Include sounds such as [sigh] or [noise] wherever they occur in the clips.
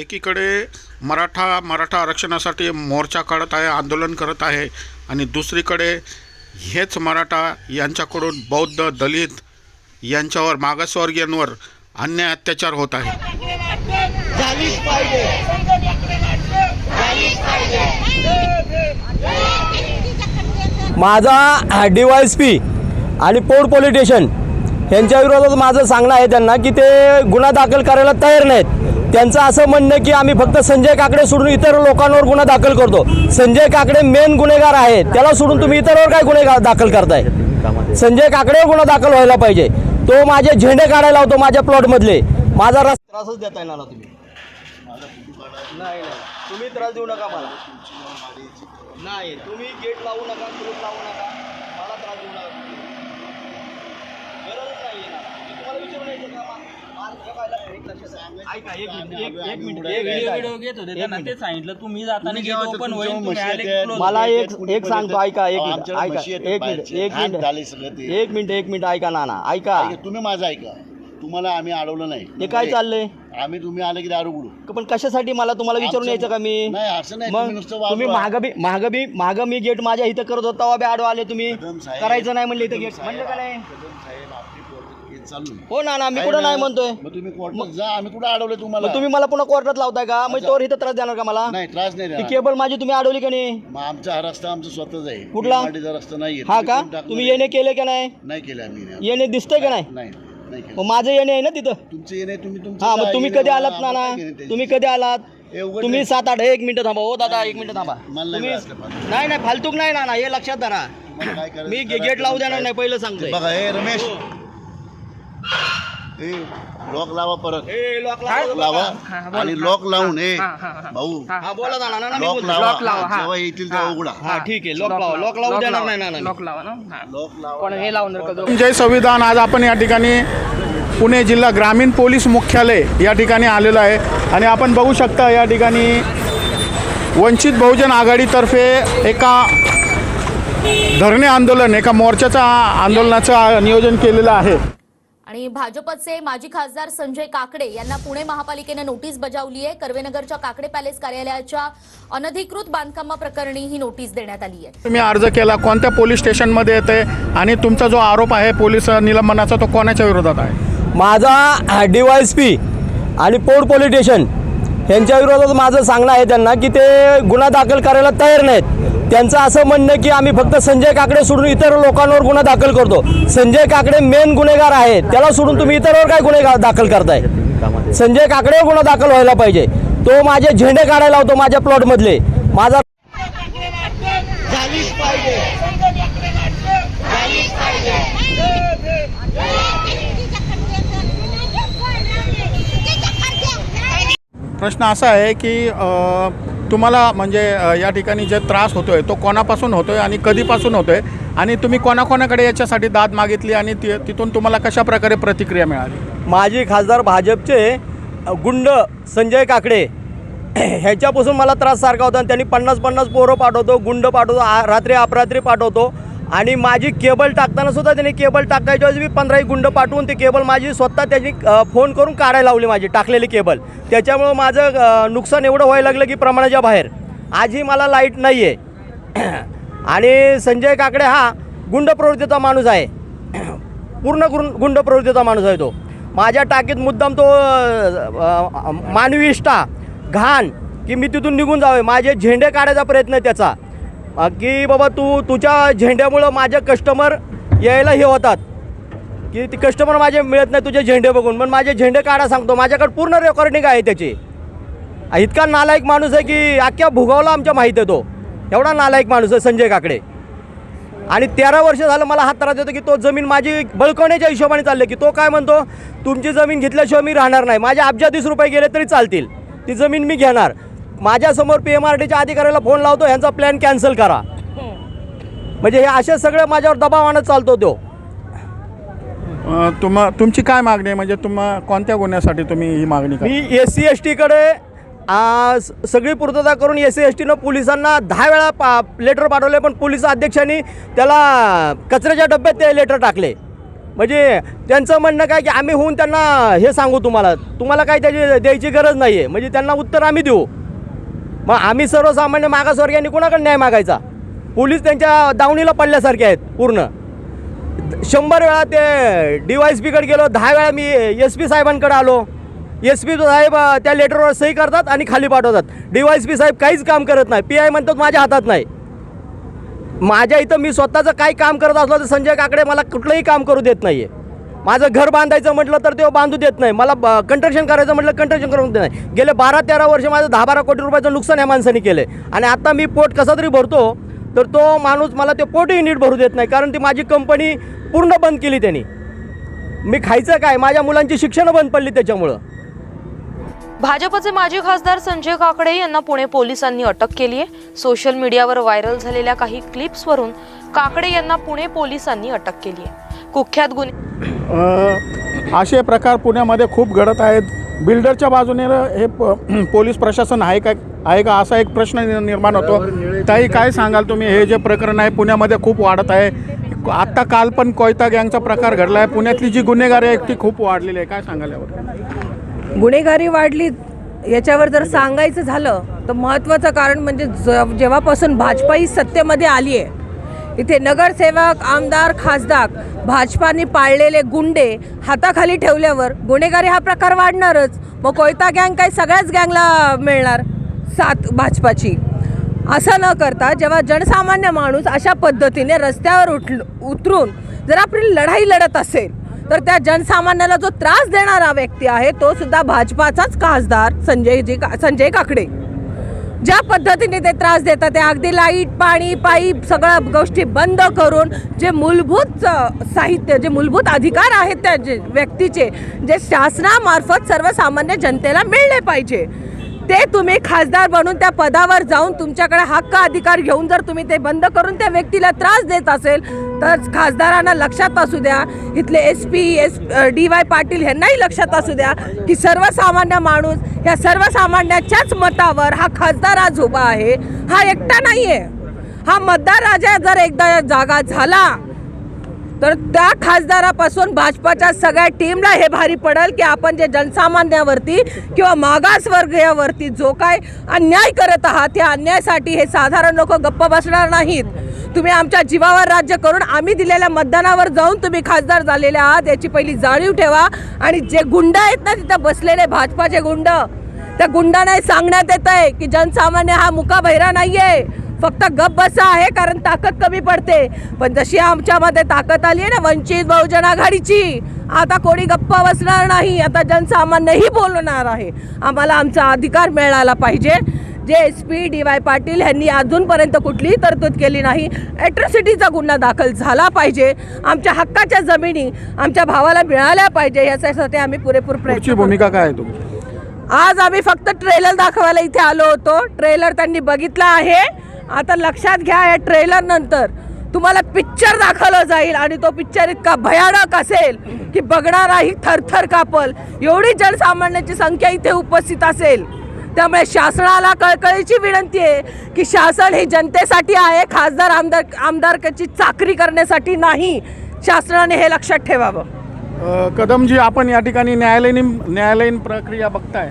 एकीकडे मराठा मराठा आरक्षणासाठी मोर्चा काढत आहे आंदोलन करत आहे आणि दुसरीकडे हेच मराठा यांच्याकडून बौद्ध दलित यांच्यावर मागासवर्गीयांवर अन्याय अत्याचार होत आहे. माझा डी वाय एस पी आणि पोर्ट पोलीस स्टेशन यांच्या विरोधात माझं सांगणं आहे त्यांना की ते गुन्हा दाखल करायला तयार नाहीत. त्यांचं असं म्हणणं की आम्ही फक्त संजय काकडे सोडून इतर लोकांवर गुन्हा दाखल करतो. संजय काकडे मेन गुन्हेगार आहे त्याला सोडून तुम्ही इतरवर काय गुन्हे दाखल करताय? संजय काकडेवर गुन्हा दाखल व्हायला पाहिजे. तो माझे झेंडे काढायला होतो माझ्या प्लॉटमधले. माझा रस त्रासच देता येणार तुम्ही? नाही तुम्ही त्रास देऊ नका मला. नाही तुम्ही गेट लावू नका गेट लावू नका. मला त्रास देऊ नका. गरज नाही तुम्हाला विचारून यायचं का? ऐका एक मिनिट एक मिनिट व्हिडिओ व्हिडिओ घेत होते त्यांना ते सांगितलं तुम्ही जाताना गेट ओपन होईल मला. एक एक सांगतो ऐका एक मिनिट ऐका एक मिनिट. एक मिनिट. ते. एक मिनिट एक मिनिट ऐका ना ना ऐका तुम्ही माझं ऐका. तुम्हाला आम्ही अडवलं नाही. हे काय चाललंय? आम्ही तुम्ही आले की दारू उघडू पण कशासाठी मला तुम्हाला विचारून यायचं का मी? नाही, असं नाही, मग तुम्ही नुसतं वाजवा. तुम्ही महाग बी महाग बी महाग मी गेट माझ्या इथं करत होता बी आडवा आले तुम्ही. करायचं नाही म्हणलं इथं गेट. म्हणलं का नाही कदम साहेब, आपली कोर्टात केस चालू आहे. हो ना ना मी कुठं नाही म्हणतोय. मग तुम्ही कोर्टात जा आम्ही कुठं अडवलं तुम्हाला? मग तुम्ही मला पुन्हा कोर्टात लावताय का? मग तोवर इथं त्रास देणार का मला? नाही त्रास नाही ती देणार. केबल माझी तुम्ही अडवली का नाही? मग आमचा हा रस्ता आमचा स्वतःच आहे. कुठला? माटीचा रस्ता नाही हा का? तुम्ही येणे केले का नाही? नाही केलं आम्ही येणे दिसतंय का नाही नाही? नाही केलं. मग माझं येणे आहे ना तिथं? तुमचे येणे तुम्ही तुमचं हा मग जा, तुम्ही येणे कधी आलात ना आम्हाला ना काय घेणं त्याच्याशी. तुम्ही कधी आलात? हे उघड तुम्ही. सात आठ एक मिनिट थांबा हो दादा एक मिनिट थांबा. मला नाही तुम्ही फालतू. नाही नाही फालतूक नाही ना ना हे लक्षात धरा. तुम्हाला काय करायचं मी करा, गेट लावू देणार नाही पहिलं सांगतोय. बघा हे रमेश ए लॉक लावा परत. ए, lock लॉक लावा. आणि लॉक लावून ए भाऊ. हा. बोला ना ना मी लॉक बोलतो. लावा. हा. जेव्हा येतील तेव्हा उघडा. हा ठीक आहे. लॉक लावा. लॉक लावू देणार नाही ना मी. लॉक लावा ना. हा. लॉक लावा. कोण हे लावून का जय संविधान आज आपण या ठिकाणी पुणे जिल्हा ग्रामीण पोलीस मुख्यालय या ठिकाणी आलेलो आहे. आणि आपण बघू शकता या ठिकाणी वंचित बहुजन आघाडीतर्फे एका धरणे आंदोलन एका मोर्चाचा आंदोलनाचं नियोजन केलेलं आहे. आणि भाजपचे माजी खासदार संजय काकडे यांना पुणे महापालिकेनं नोटीस बजावली आहे. कर्वेनगरच्या काकडे पॅलेस कार्यालयाच्या अनधिकृत बांधकामाप्रकरणी ही नोटीस देण्यात आली आहे. तुम्ही अर्ज केला कोणत्या पोलीस स्टेशनमध्ये येते आणि तुमचा जो आरोप आहे पोलीस निलंबनाचा तो कोणाच्या विरोधात आहे? माझा डी वाय एस पी आणि पोर्ट पोलीस स्टेशन यांच्या विरोधात माझं सांगणं आहे त्यांना की ते गुन्हा दाखल करायला तयार नाहीत. त्यांचं असं म्हणणं की आम्ही फक्त संजय काकडे सोडून इतर लोकांवर गुन्हा दाखल करतो. संजय काकडे मेन गुन्हेगार आहे त्याला सोडून तुम्ही इतरवर काय गुन्हे दाखल करताय? संजय काकडेवर गुन्हा दाखल व्हायला पाहिजे. तो माझे झेंडे काढायला होतो माझ्या प्लॉटमधले. माझा प्रश्न असा आहे की तुम्हाला म्हणजे या ठिकाणी जे त्रास होतो आहे तो कोणापासून होतो आहे आणि कधीपासून होतो आहे आणि तुम्ही कोणाकोणाकडे याच्यासाठी दाद मागितली आणि ति तिथून तुम्हाला कशा प्रकारे प्रतिक्रिया मिळाली? माजी खासदार भाजपचे गुंड संजय काकडे ह्याच्यापासून मला त्रास सारखा होता आणि त्यांनी पन्नास पन्नास पोरं पाठवतो गुंड पाठवतो आ रात्री अपरात्री पाठवतो. आणि माझी केबल टाकताना सुद्धा त्यांनी केबल टाकायच्या वेळेस मी पंधराही गुंड पाठवून ती केबल माझी स्वतः त्यांनी फोन करून काढायला लावली माझी टाकलेली केबल. त्याच्यामुळं माझं नुकसान एवढं व्हायला लागलं की प्रमाणाच्या बाहेर. आजही मला लाइट नाही आहे [clears throat] आणि संजय काकडे हा गुंड प्रवृत्तीचा माणूस आहे. [clears throat] पूर्ण गुंड प्रवृत्तीचा माणूस आहे तो. माझ्या टाकीत मुद्दाम तो मानवी इष्टा घाण की मी तिथून निघून जावे. माझे झेंडे काढायचा प्रयत्न आहे त्याचा. की बाबा तू तुझ्या झेंड्यामुळं माझ्या कस्टमर यायला हे होतात. की ती कस्टमर माझे मिळत नाही तुझे झेंडे बघून. पण माझे झेंडे काढा सांगतो. माझ्याकडे पूर्ण रेकॉर्डिंग आहे त्याची. इतका नालायक माणूस आहे की अख्ख्या भुगावला आमच्या माहीत आहे तो. एवढा नालायक माणूस आहे संजय काकडे. आणि तेरा वर्ष झालं मला हात त्रास देतो की तो जमीन माझी बळकवण्याच्या हिशोबाने चालले की तो काय म्हणतो? तुमची जमीन घेतल्याशिवाय मी राहणार नाही. माझ्या अब्जाधीस रुपये गेले तरी चालतील. ती जमीन मी घेणार. माझ्यासमोर पी एम आर टीच्या अधिकाऱ्याला फोन लावतो ह्यांचा प्लॅन कॅन्सल करा. म्हणजे हे असे सगळे माझ्यावर दबाव आणत चालतो तो. अ, तुम तुमची काय मागणी आहे? म्हणजे तुम कोणत्या गुन्ह्यासाठी तुम्ही ही मागणी करा मी एस सी एस टीकडे सगळी पूर्तता करून एस सी एस टीनं पोलिसांना दहा वेळा पा लेटर पाठवले पण पोलीस अध्यक्षांनी त्याला कचऱ्याच्या डब्यात ते लेटर टाकले. म्हणजे त्यांचं म्हणणं काय की आम्ही होऊन त्यांना हे सांगू तुम्हाला. तुम्हाला काय त्याची द्यायची गरज नाही आहे म्हणजे त्यांना उत्तर आम्ही देऊ. मग आम्ही सर्वसामान्य मागासवर्गीयांनी कोणाकडे न्याय मागायचा? पोलीस त्यांच्या दावणीला पडल्यासारखे आहेत पूर्ण. शंभर वेळा ते डी वाय एस पीकडे गेलो दहा वेळा मी एस पी साहेबांकडे आलो. एस पी साहेब त्या लेटरवर सही करतात आणि खाली पाठवतात. डी वाय एस पी साहेब काहीच काम करत नाही. पी आय म्हणतात माझ्या हातात नाही. माझ्या इथं मी स्वतःचं काही काम करत असलो तर संजय काकडे मला कुठलंही काम करू देत नाही आहे माझं घर बांधायचं म्हटलं तर ते बांधू देत नाही. मला कंस्ट्रक्शन करायचं म्हटलं कंस्ट्रक्शन करून देत नाही. गेले बारा तेरा वर्ष माझं दहा बारा कोटी रुपयाचं नुकसान या माणसाने केलं. आहे आणि आता मी पोट कसा तरी भरतो तर तो माणूस मला ते पोटही नीट भरू देत नाही. कारण ती माझी कंपनी पूर्ण बंद केली त्यांनी. मी खायचं काय? माझ्या मुलांची शिक्षणं बंद पडली त्याच्यामुळं. भाजपचे माजी खासदार संजय काकडे यांना पुणे पोलिसांनी अटक केली आहे सोशल मीडियावर व्हायरल झालेल्या काही क्लिप्सवरून काकडे यांना पुणे पोलिसांनी अटक केली आहे कुख्यात गुन्हे अ, असे प्रकार पुण्यामध्ये खूप घडत आहेत. बिल्डरच्या बाजूने हे प [clears throat] पोलीस प्रशासन आहे का आहे का असा एक प्रश्न निर्माण होतो. ताई काय सांगाल तुम्ही? हे जे प्रकरण आहे पुण्यामध्ये खूप वाढत आहे. आत्ता काल पण कोयता गँगचा प्रकार घडला आहे. पुण्यातली जी गुन्हेगारी आहे ती खूप वाढलेली आहे. काय सांगाल यावर? गुन्हेगारी वाढली याच्यावर जर सांगायचं झालं तर महत्त्वाचं कारण म्हणजे ज- जेव्हापासून भाजपा ही सत्तेमध्ये आली आहे इथे नगरसेवक आमदार खासदार भाजपाने पाळलेले गुंडे हाताखाली ठेवल्यावर गुन्हेगारी हा प्रकार वाढणारच. मग कोयता गँग काय सगळ्याच गँगला मिळणार? साथ भाजपाची. असं न करता जेव्हा जनसामान्य माणूस अशा पद्धतीने रस्त्यावर उठ उतरून जर आपली लढाई लढत असेल तर त्या जनसामान्याला जो त्रास देणारा व्यक्ती आहे तो सुद्धा भाजपाचाच खासदार संजयजी का संजय काकडे. ज्या पद्धतीने ते त्रास देतात ते अगदी लाइट पाणी पाईप सगळ्या गोष्टी बंद करून जे मूलभूत साहित्य जे मूलभूत अधिकार आहेत त्या जे व्यक्तीचे जे शासनामार्फत सर्वसामान्य जनतेला मिळले पाहिजे. ते तुम्ही खासदार बनून त्या पदावर जाऊन तुमच्याकडे हक्क अधिकार घेऊन जर तुम्ही ते बंद करून त्या व्यक्तीला त्रास देत असेल तर खासदारांना लक्षात असू द्या. इथले S P S D Y Patil यांनाही लक्षात असू द्या की सर्वसामान्य माणूस या सर्वसामान्याच्याच मतावर हा खासदार आज उभा आहे. हा एकटा नाही आहे हा मतदार राजा जर एकदा जागा झाला तर त्या खासदारापासून भाजपाच्या सगळ्या टीमला हे भारी पडेल की आपण जे जनसामान्यावरती किंवा मागासवर्गीयावरती जो काय अन्याय करत आहात त्या अन्यायासाठी हे साधारण लोक गप्प बसणार नाहीत. तुम्ही आमच्या जीवावर राज्य करून आम्ही दिलेल्या मतदानावर जाऊन तुम्ही खासदार झालेले आहात याची पहिली जाणीव ठेवा. आणि जे गुंड आहेत ना तिथं बसलेले भाजपाचे गुंड त्या गुंडांना सांगण्यात येत आहे की जनसामान्य हा मुका नाही आहे फक्त गप बसा आहे कारण ताकद कमी पडते. पण जशी आमच्यामध्ये ताकद आली आहे ना वंचित बहुजन आघाडीची आता कोणी गप्प बसणार नाही आता जनसामान्यही बोलणार आहे. आम्हाला आमचा अधिकार मिळाला पाहिजे. जे S P D Y Patil यांनी अजूनपर्यंत कुठलीही तरतूद केली नाही ॲट्रॉसिटीचा गुन्हा दाखल झाला पाहिजे. आमच्या हक्काच्या जमिनी आमच्या भावाला मिळाल्या पाहिजे याच्यासाठी आम्ही पुरेपूर प्रयत्न. भूमिका काय आहे तुमची? आज आम्ही फक्त ट्रेलर दाखवायला इथे आलो होतो. ट्रेलर त्यांनी बघितला आहे. आता लक्षात घ्या या ट्रेलर नंतर. तुम्हाला पिक्चर दाखवलं जाईल आणि तो पिक्चर इतका भयानक असेल की बघणाराही थरथर कापल. एवढी जनसामान्याची संख्या इथे उपस्थित असेल. त्यामुळे शासनाला कळकळीची विनंती आहे की शासन ही जनतेसाठी आहे खासदार आमदार आमदारची चाकरी करण्यासाठी नाही. शासनाने हे लक्षात ठेवावं. कदमजी आपण या ठिकाणी न्यायालयीन न्यायालयीन प्रक्रिया बघताय.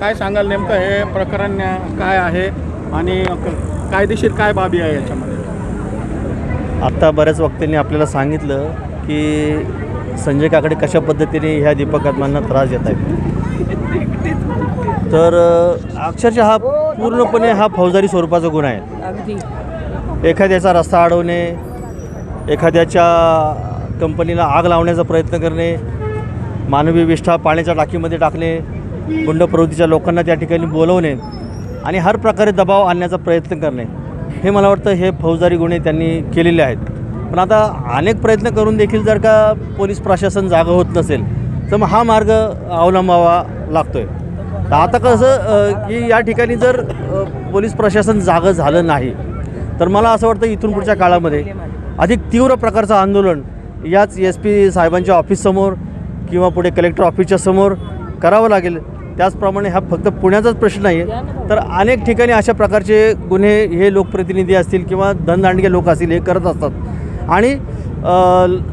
काय सांगाल नेमकं हे प्रकरण काय आहे? आणि कायदेशीर काय बाबी आहे याच्यामध्ये? आत्ता बऱ्याच वक्त्यांनी आपल्याला सांगितलं की संजय काकडे कशा पद्धतीने ह्या दीपक आत्मांना त्रास देत आहेत. तर अक्षरशः हा पूर्णपणे हा फौजदारी स्वरूपाचा गुन्हा आहे. एखाद्याचा रस्ता अडवणे एखाद्याच्या कंपनीला आग लावण्याचा प्रयत्न करणे मानवी विष्ठा पाण्याच्या टाकीमध्ये टाकणे गुंड प्रवृत्तीच्या लोकांना त्या ठिकाणी बोलवणे आणि हर प्रकारे दबाव आणण्याचा प्रयत्न करणे. हे मला वाटतं हे फौजदारी गुन्हे त्यांनी केलेले आहेत. पण आता अनेक प्रयत्न करून देखील जर का पोलीस प्रशासन जागं होत नसेल तर मग हा मार्ग अवलंबावा लागतो आहे तर आता कसं की या ठिकाणी जर पोलीस प्रशासन जागं झालं नाही तर मला असं वाटतं इथून पुढच्या काळामध्ये अधिक तीव्र प्रकारचं आंदोलन याच एस पी साहेबांच्या ऑफिससमोर किंवा पुढे कलेक्टर ऑफिसच्या समोर करावं लागेल. त्याचप्रमाणे हा फक्त पुण्याचाच प्रश्न नाही आहे तर अनेक ठिकाणी अशा प्रकारचे गुन्हे हे लोकप्रतिनिधी असतील किंवा धनदांडगे लोक असतील हे करत असतात. आणि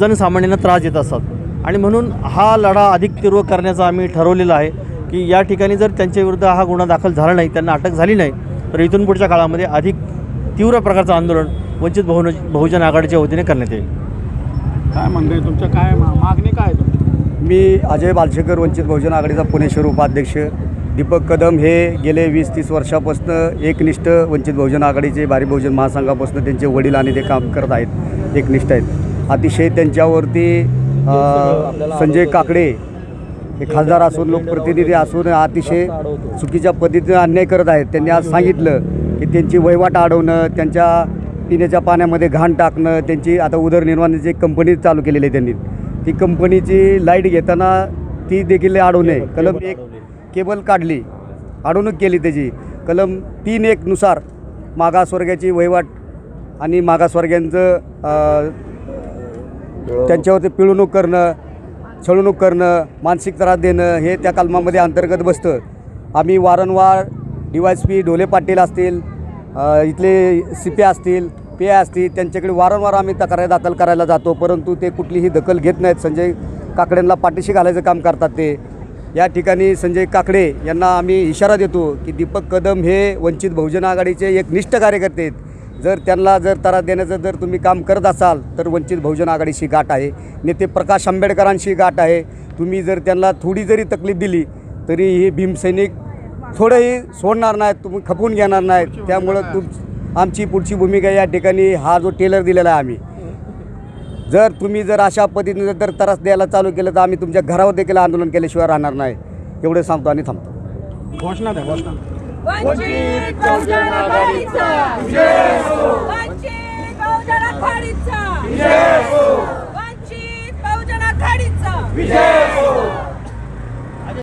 जनसामान्यांना त्रास देत असतात. आणि म्हणून हा लढा अधिक तीव्र करण्याचा आम्ही ठरवलेला आहे की या ठिकाणी जर त्यांच्याविरुद्ध हा गुन्हा दाखल झाला नाही त्यांना अटक झाली नाही तर इथून पुढच्या काळामध्ये अधिक तीव्र प्रकारचं आंदोलन वंचित बहुन बहुजन आघाडीच्या वतीने करण्यात येईल. काय म्हणणं आहे तुमचं? काय मा- मागणी काय आहे तुमची? मी अजय बालशेकर वंचित बहुजन आघाडीचा पुणे शहर उपाध्यक्ष. दीपक कदम हे गेले वीस तीस वर्षापासून एकनिष्ठ वंचित बहुजन आघाडीचे भारी बहुजन महासंघापासून त्यांचे वडील आणि ते काम करत आहेत एकनिष्ठ आहेत. अतिशय त्यांच्यावरती संजय काकडे हे खासदार असून लोकप्रतिनिधी असून अतिशय चुकीच्या पद्धतीने अन्याय करत आहेत. त्यांनी आज सांगितलं की त्यांची वहिवाट अडवणं त्यांच्या पिण्याच्या पाण्यामध्ये घाण टाकणं त्यांची आता उदरनिर्वाहाची कंपनी चालू केलेली आहे त्यांनी. ती कंपनीची लाइट घेताना ती देखील अडवणे कलम एक केबल काढली. अडवणूक केली त्याची. कलम तीन एकनुसार मागासवर्गाची वहिवाट आणि मागासवर्गीयांचं अ, त्यांच्यावरती पिळवणूक करणं छळवणूक करणं मानसिक त्रास देणं हे त्या कलमामध्ये अंतर्गत बसतं. आम्ही वारंवार D Y P Dhole Patil असतील इथले सी पी असतील पी असतील त्यांच्याकडे वारंवार आम्ही तक्रारी दाखल करायला जातो परंतु ते कुठलीही दखल घेत नाहीत. संजय काकड्यांना पाठीशी घालायचं काम करतात ते. या ठिकाणी संजय काकडे यांना आम्ही इशारा देतो की दीपक कदम हे वंचित बहुजन आघाडीचे एक निष्ठ कार्यकर्ते आहेत. जर त्यांना जर तरा देण्याचं जर तुम्ही काम करत असाल तर वंचित बहुजन आघाडीशी गाठ आहे. नेते प्रकाश आंबेडकरांशी गाठ आहे. तुम्ही जर त्यांना थोडी जरी तकलीफ दिली तरी हे भीमसैनिक थोडंही सोडणार नाहीत तुम्ही खपवून घेणार नाहीत. त्यामुळं तुम आमची पुढची भूमिका या ठिकाणी हा जो टेलर दिलेला आहे आम्ही. जर तुम्ही जर अशा पद्धतीने जर त्रास द्यायला चालू केलं तर आम्ही तुमच्या घरावर देखील आंदोलन केल्याशिवाय राहणार नाही. एवढं सांगतो आणि थांबतो. घोषणा द्या घोषणा वंचित